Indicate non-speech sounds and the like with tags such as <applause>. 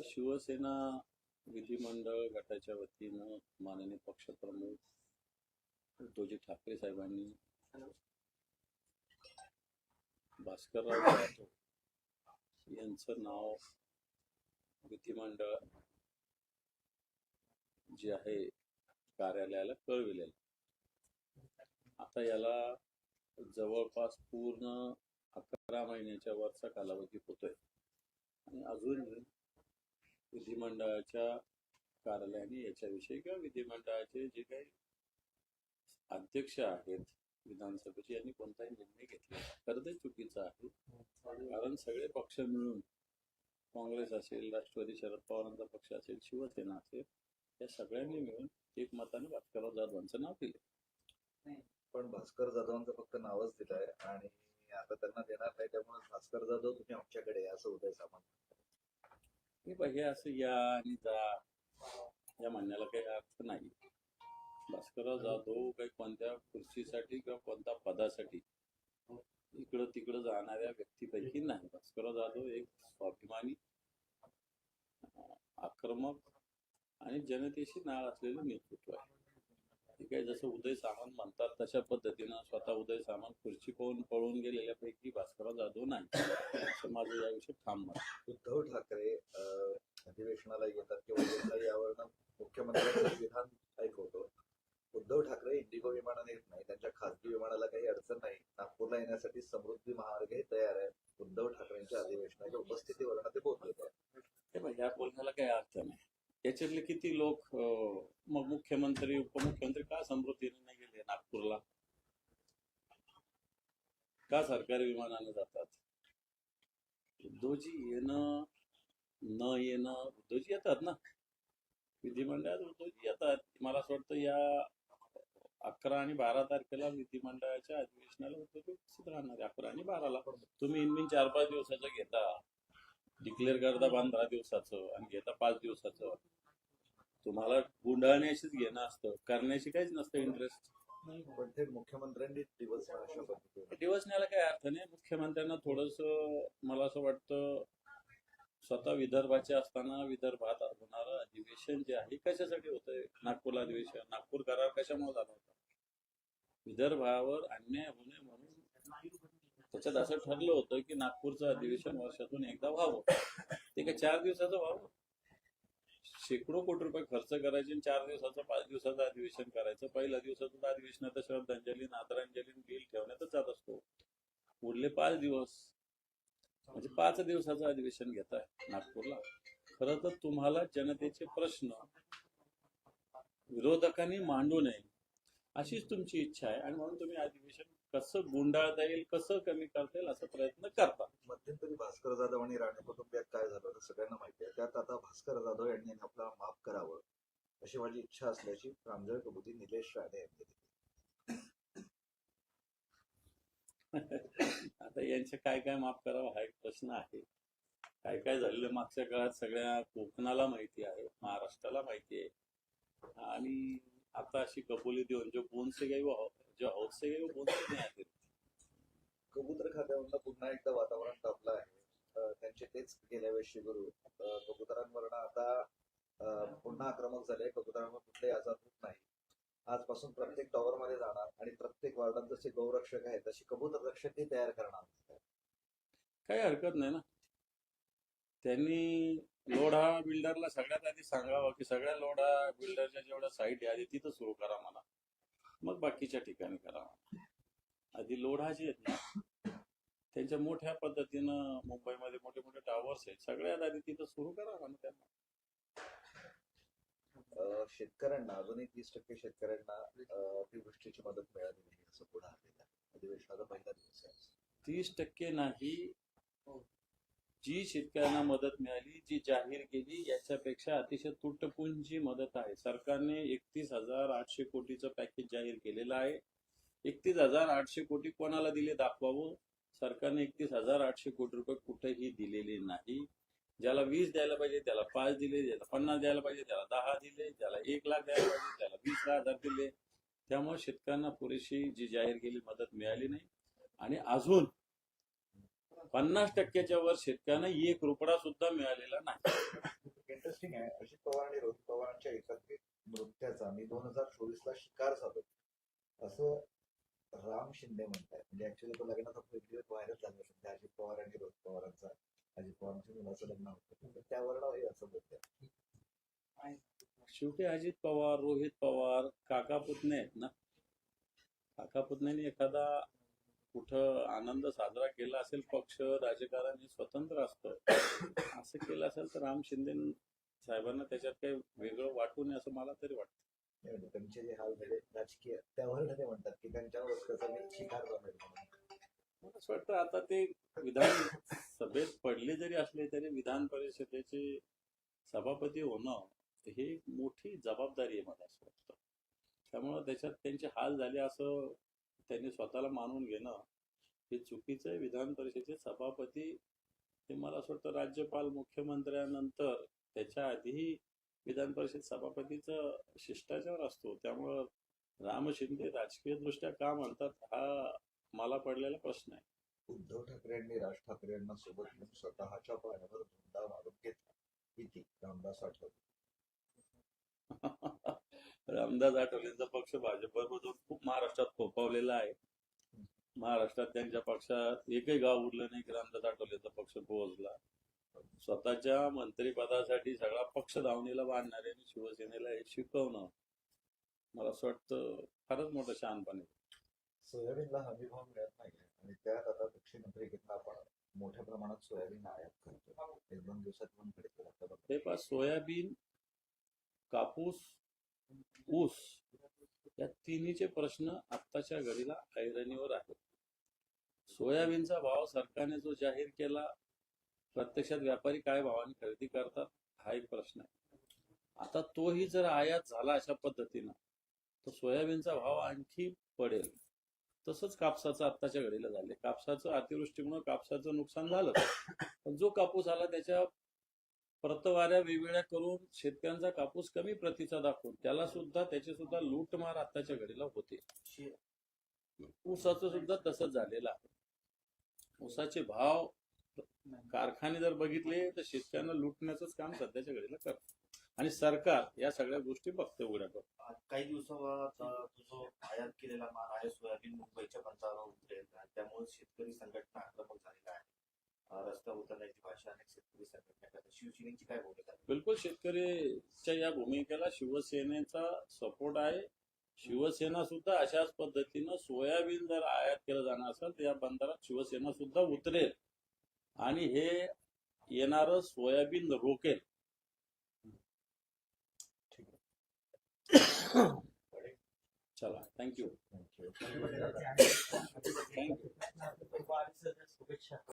तर शिवसेना विधिमंडळ गटाच्या वतीनं माननीय पक्षप्रमुख उद्धवजी ठाकरे साहेबांनी भास्करराव जाधव यांचं नाव विधिमंडळ जे आहे कार्यालयाला कळविलेलं. आता याला जवळपास पूर्ण अकरा महिन्याच्या वरचा कालावधी होतोय. आणि अजून विधिमंडळाच्या कार्यालयाने याच्याविषयी किंवा विधिमंडळाचे जे काही अध्यक्ष आहेत विधानसभेचे यांनी कोणताही निर्णय घेतला खरं ते चुकीचं आहे. कारण सगळे पक्ष मिळून काँग्रेस असेल राष्ट्रवादी शरद पवारांचा पक्ष असेल शिवसेना असेल या सगळ्यांनी मिळून एक मताने भास्करराव जाधवांचं नाव दिलं पण भास्कर जाधवांचं फक्त नावच दिलंय आणि आता त्यांना देणार नाही त्यामुळे भास्कर जाधव तुम्ही आमच्याकडे या, असं होतंय सामंत हे बा हे असं या आणि जा. या म्हणण्याला काही अर्थ नाही. भास्करराव जाधव काही कोणत्या खुर्चीसाठी किंवा कोणत्या पदासाठी इकडं तिकडं जाणाऱ्या व्यक्तीपैकी नाही. भास्करराव जाधव एक स्वाभिमानी आक्रमक आणि जनतेशी नाळ असलेलं नेतृत्व आहे. ठीक आहे जसं उदय सामंत म्हणतात तशा पद्धतीनं स्वतः उदय सामंत खुर्ची पाहून पळून गेलेल्यापैकी भास्करराव जाधव नाही. असं माझं याविषयी ठाम मत उद्धव ठाकरे अधिवेशनाला येतात किंवा यावर यावरनं मुख्यमंत्र्यांचं विधान ऐकवतो. उद्धव ठाकरे इंडिगो विमानाने येत नाही त्यांच्या खासगी विमानाला काही अडचण नाही. नागपूरला येण्यासाठी समृद्धी महामार्ग हे तयार आहे. उद्धव ठाकरेंच्या अधिवेशनाच्या उपस्थितीवरनं ते बोलत हे बघ, या बोलण्याला काही अर्थ नाही याच्यातले किती लोक मग मुख्यमंत्री उपमुख्यमंत्री का समृद्धीने नाही गेले नागपूरला? का सरकारी विमानाने जातात? उद्धवजी येणं न येणं उद्धवजी येतात ना? विधिमंडळात उद्धवजी येतात. मला असं वाटतं या अकरा आणि बारा तारखेला विधिमंडळाच्या अधिवेशनाला उद्धवजी उपस्थित राहणार अकरा आणि बाराला. तुम्ही इनमिन चार पाच दिवसाचं घेता. डिक्लेअर करता पंधरा दिवसाचं आणि घेता पाच दिवसाचं. तुम्हाला गुंडाळण्याशीच घेणं असतं. करण्याशी काहीच नसतं इंटरेस्ट पण ते मुख्यमंत्र्यांनी दिवस अशा पद्धतीने दिवसण्याला काही अर्थ नाही. मुख्यमंत्र्यांना थोडस मला असं वाटतं स्वतः विदर्भाचे असताना विदर्भात होणारं अधिवेशन जे आहे कशासाठी होतंय? नागपूरला अधिवेशन नागपूर करार कशामुळे झाला होता? विदर्भावर अन्याय होणे म्हणून त्याच्यात असं ठरलं होतं की नागपूरचं अधिवेशन वर्षातून एकदा व्हावं. ते काय चार दिवसाचं व्हावं? शेकडो कोटी रुपये खर्च करायचे आणि चार दिवसाचं पाच दिवसाचं अधिवेशन करायचं. पहिल्या दिवसाचं अधिवेशनात श्रद्धांजली आदरांजली बिल ठेवण्यातच जात असतो. उरले पाच दिवस म्हणजे पाच दिवसाचं अधिवेशन घेत आहे नागपूरला. खरं तर तुम्हाला जनतेचे प्रश्न विरोधकांनी मांडू नये अशीच तुमची इच्छा आहे. आणि म्हणून तुम्ही अधिवेशन कसं गुंडाळता येईल कसं कमी करता येईल असा प्रयत्न करता मध्यंतरी भास्कर जाधव आणि राणे कुटुंबियात काय झालं सगळ्यांना माहिती आहे. त्यात आता भास्कर जाधव यांनी आपला माफ करावं अशी माझी इच्छा असल्याची प्रांजळ कबुली निलेश राणे यांनी दिली. <laughs> आता यांचे काय काय माफ करावं हा एक प्रश्न आहे. काय काय झालेलं मागच्या काळात सगळ्या कोकणाला माहिती आहे महाराष्ट्राला माहिती आहे. आणि आता अशी कबुली देऊन जो बोनसे गई वो जो हौसे गई वो बोनसे नाही आहेत. कबूतर खात्यावरनं पुन्हा एकदा वातावरण तापलं आहे. त्यांचे तेच गेल्या वेळेस गुरु कबुतरांवरनं आता पुन्हा आक्रमक झाले. कबुतरांवर कुठलेही आजार होत नाही. आजपासून प्रत्येक टॉवर मध्ये जाणार आणि प्रत्येक वार्डात जसे गौरक्षक आहेत तशी कबूतर रक्षकही तयार करणार काही हरकत नाही ना. त्यांनी लोढा बिल्डरला सगळ्यात आधी सांगावं की सगळ्या लोढा बिल्डरच्या जेवढ्या साईट आहे आधी तिथं सुरू करा मला मग बाकीच्या ठिकाणी करा. आधी लोढा जे आहेत ना त्यांच्या मोठ्या पद्धतीनं मुंबईमध्ये मोठे मोठे टावर्स आहेत सगळ्यात आधी तिथं सुरू करा म्हणा त्यांना. शेतकऱ्यांना अजूनही तीस टक्के शेतकऱ्यांना अतिवृष्टीची मदत मिळाली नाही असं पुढे आलेलं अधिवेशनाचा पहिला दिवस आहे. तीस टक्के नाही. जी शेतकऱ्यांना मदत मिळाली जी जाहीर केली याच्यापेक्षा अतिशय तुटपुंजी मदत आहे. सरकारने एकतीस हजार आठशे कोटीचं पॅकेज जाहीर केलेलं आहे. एकतीस हजार आठशे कोटी कोणाला दिले दाखवावं? सरकारने एकतीस हजार आठशे कोटी रुपये कुठेही दिलेले नाही. ज्याला वीस द्यायला पाहिजे त्याला पाच दिले ज्याला पन्नास द्यायला पाहिजे त्याला दहा दिले ज्याला एक लाख द्यायला पाहिजे त्याला वीस लाख हजार दिले. त्यामुळे शेतकऱ्यांना पुरेशी जी जाहीर केली मदत मिळाली नाही. आणि अजून पन्नास टक्क्याच्या वर शेतकऱ्यांना एक रुपया सुद्धा मिळालेला नाही. इंटरेस्टिंग आहे. अजित पवार आणि रोहित पवारांच्या एकत्रित नृत्याचा मी दोन हजार चोवीस ला शिकार झालो. असं राम शिंदे म्हणताय म्हणजे ऍक्च्युली तो लग्नाचा व्हिडिओ व्हायरल झाला सध्या अजित पवार आणि रोहित पवारांचा. अजित पवारांच्या मुलाचं लग्न होतं. त्यावर हे असं बोलतोय शेवटी अजित पवार रोहित पवार काका पुतणे आहेत ना? काका पुतण्याने एखादा कुठं आनंद साजरा केला असेल पक्ष राजकारणी स्वतंत्र असतं. असं केलं असेल तर राम शिंदे साहेबांना त्याच्यात काही वेगळं वाटू नये असं मला तरी वाटतं. म्हणजे त्यांचे जे हाल झाले राजकीय त्यावर ते म्हणतात की त्यांच्यावर. मला असं वाटतं आता ते विधान सभेत पडले जरी असले तरी विधान परिषदेचे सभापती होणं हे एक मोठी जबाबदारी आहे मला असं वाटतं. त्यामुळं त्याच्यात त्यांचे हाल झाले असं त्यांनी स्वतःला मानून घेणं हे चुकीचं आहे विधान परिषदेचे सभापती हे मला असं वाटतं राज्यपाल मुख्यमंत्र्यानंतर त्याच्या आधीही विधान परिषद सभापतीचं शिष्टाचार असतो. त्यामुळं राम शिंदे राजकीय दृष्ट्या का म्हणतात हा मला पडलेला प्रश्न आहे. उद्धव ठाकरे यांनी राज ठाकरे यांना सोबत घेऊन स्वतःच्या पायावर धुंडा मारून घेतला. किती? रामदास आठवले. <laughs> रामदास आठवलेंचा पक्ष भाजपबरोबर खूप महाराष्ट्रात फोपावलेला आहे. महाराष्ट्रात त्यांच्या पक्षात एकही गाव उरलं नाही की रामदास आठवलेंचा पक्ष पोहोचला स्वतःच्या मंत्रिपदासाठी सगळा पक्ष धावणीला बांधणारे आणि शिवसेनेला हे शिकवणं मला असं वाटतं फारच मोठं शहाणपण सोयाबीनला हमी भाव मिळत नाही आणि त्यात आता दक्षिण आफ्रिकेतला आपण मोठ्या प्रमाणात सोयाबीन आयात करतो एक दोन दिवसात पण कडे हे पहा सोयाबीन कापूस ऊस या तिन्हीचे प्रश्न आत्ताच्या घडीला ऐरणीवर आहेत. सोयाबीनचा भाव सरकारने जो जाहीर केला प्रत्यक्षात व्यापारी काय भावाने खरेदी करतात हा एक प्रश्न आहे. आता तोही जर आयात झाला अशा पद्धतीनं तर सोयाबीनचा भाव आणखी पडेल. तसंच कापसाचं आत्ताच्या घडीला झाले कापसाचं अतिवृष्टीमुळे कापसाचं नुकसान झालं. पण जो कापूस आला त्याच्या प्रतवाऱ्या वेगवेगळ्या करून शेतकऱ्यांचा कापूस कमी प्रतीचा दाखवून त्याला सुद्धा त्याची सुद्धा लूटमार आताच्या घडीला होते. ऊसाचं सुद्धा तसंच झालेलं आहे. ऊसाचे भाव कारखाने जर बघितले तर शेतकऱ्यांना लुटण्याचंच काम सध्याच्या घडीला करत आणि सरकार या सगळ्या गोष्टी बघते उघड्या करतं. काही दिवसात जो आयात केलेला माल आहे सोयाबीन मुंबईच्या पंचावर उतरेल त्यामुळे शेतकरी संघटना आक्रमक झालेला आहे रस्त्यावर उतरण्याची भाषा अनेक शेतकरी संघटना करतात शिवसेनेची काय भूमिका आहे? बिलकुल शेतकरीच्या या भूमिकेला शिवसेनेचा सपोर्ट आहे. शिवसेना सुद्धा अशाच पद्धतीनं सोयाबीन जर आयात केलं जाणार असेल तर या बंदरात शिवसेना सुद्धा उतरेल. आणि हे येणारं सोयाबीन रोकेल. चला थँक्यू. थँक्यू शुभेच्छा